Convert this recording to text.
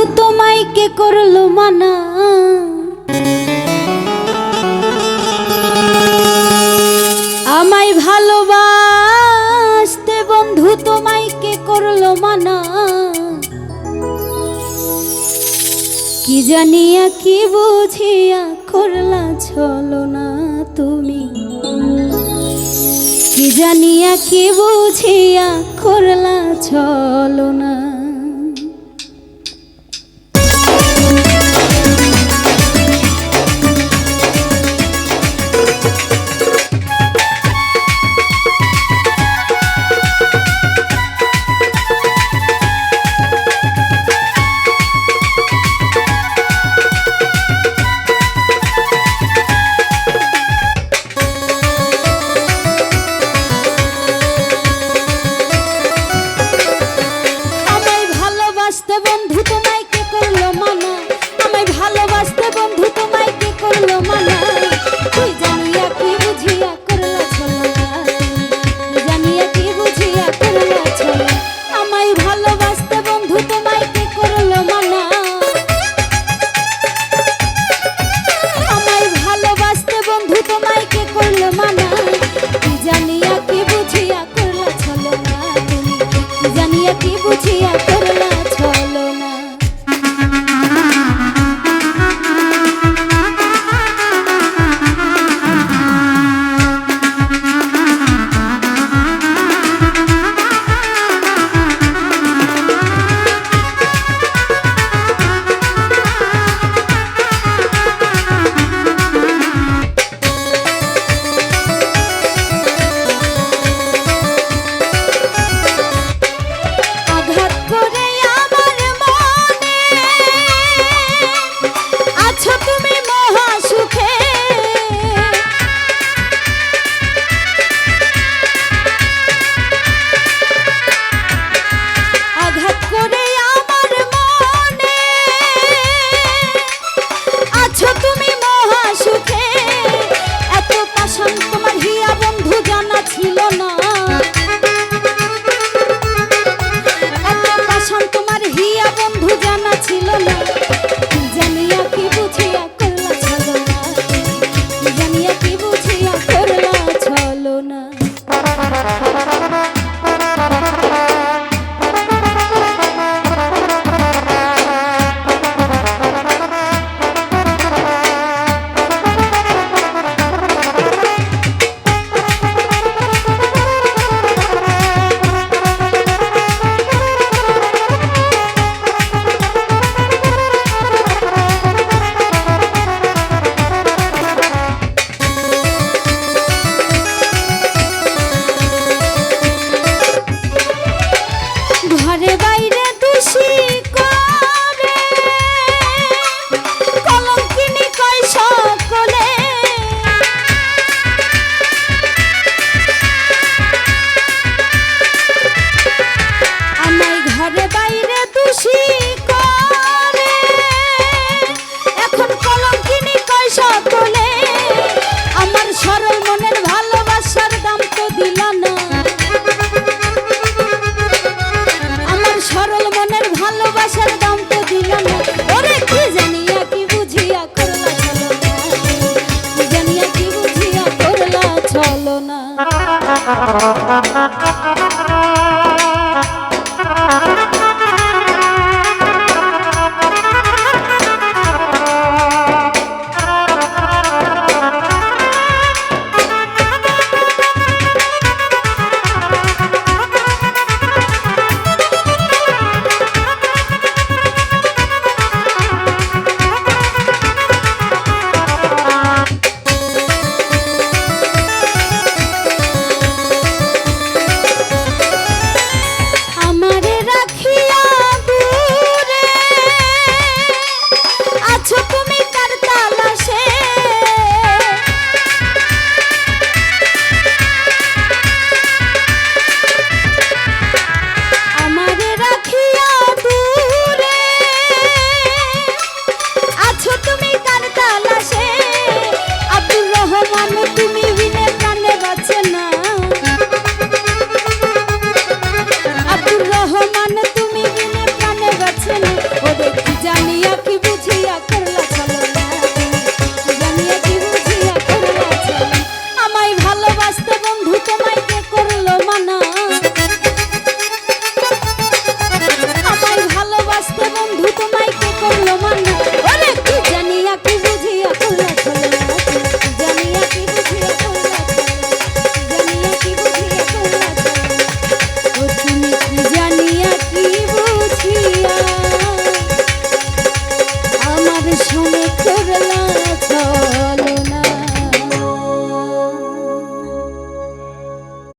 বন্ধু তোমায় কে করল মানা? আমায় ভালোবাসতে বন্ধু তোমায় কে করল মানা? কি জানিয়া কি বুঝিয়া করলা ছলো না তুমি? কি জানিয়া কি বুঝিয়া করলা ছলো না ভালোবাসার দাম তো দিল না। ওরে কি জানিয়া কি বুঝিয়া করলা চলো না। কি জানিয়া কি বুঝিয়া করলা চলো না।